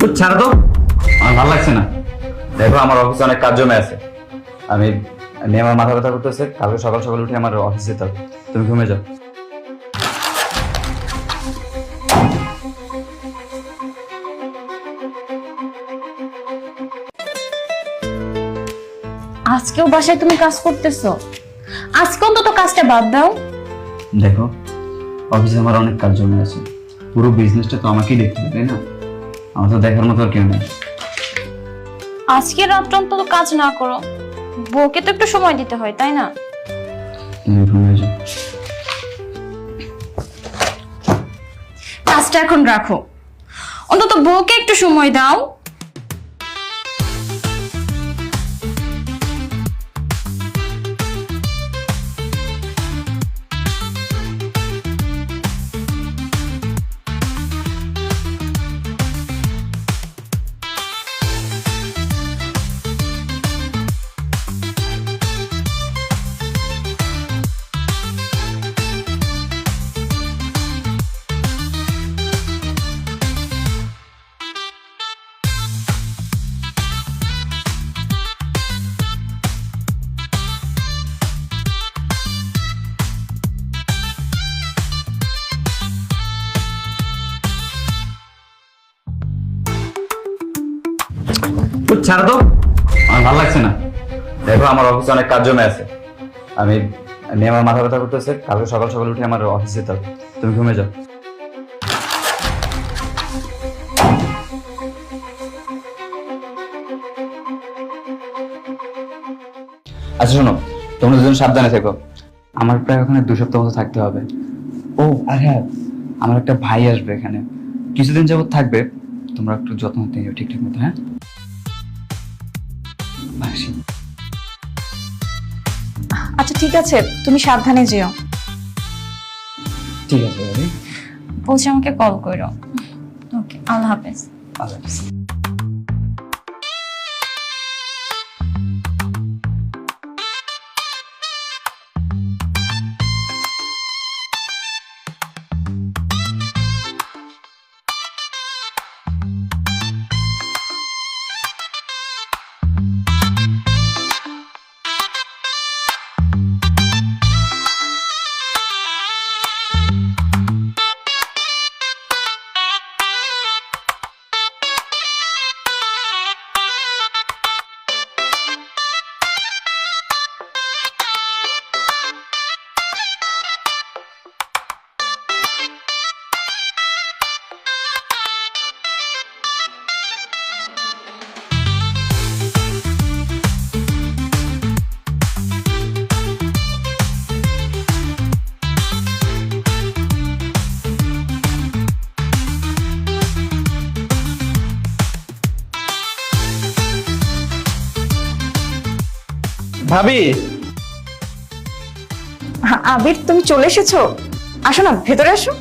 তো ছাড়ো তো। আমার ভালো লাগছে না। দেখো আমার অফিসে অনেক কাজ জমে আছে। আমি আমি আমার মাথা ব্যথা করতেছে। কালকে সকাল সকাল উঠে আমার অফিসে যেতে হবে। তুমি ঘুমে যাও। আজকেও বাসায় তুমি কাজ করতেছো? আজকে অন্তত কাজটা বাদ দাও। দেখো অফিসে আমার অনেক কাজ জমে আছে। পুরো বিজনেসটা তো আমাকেই দেখতে হবে তাই না? আমার তো দেখার মতো আর কেউ নেই। আজকে রাতটা অন্তত কাজ না করো। বউকে তো একটু সময় দিতে হয় তাই না? তুমি ঘুমিয়ে যাও। কাজটা এখন রাখো। অন্তত বউকে একটু সময় দাও। ছাড়ো তো আমার ভালো লাগছে না। দেখো, আমার অফিসে অনেক কাজ জমে আছে। আমি আমি আমার মাথা ব্যথা করতেছে। কালকে সকাল সকাল উঠে আমার অফিসে যেতে হবে তুমি ঘুমে যাও। আচ্ছা শোনো। তোমরা দুজন সাবধানে থেকো। আমার প্রায় ওখানে দু সপ্তাহ মতো থাকতে হবে। ও, আর হ্যাঁ আমার একটা ভাই আসবে এখানে। কিছুদিন যাবত থাকবে। তোমরা একটু যত্ন নিও ঠিকঠাক মতো হ্যাঁ? আসি আচ্ছা ঠিক আছে তুমি সাবধানে যেও। ঠিক আছে বলছি আমাকে কল করো। ওকে আল্লাহ হাফেজ। আল্লাহ হাফিজ। ভাবি। আবির তুমি চলে এসেছ? আসো না ভেতরে আসো।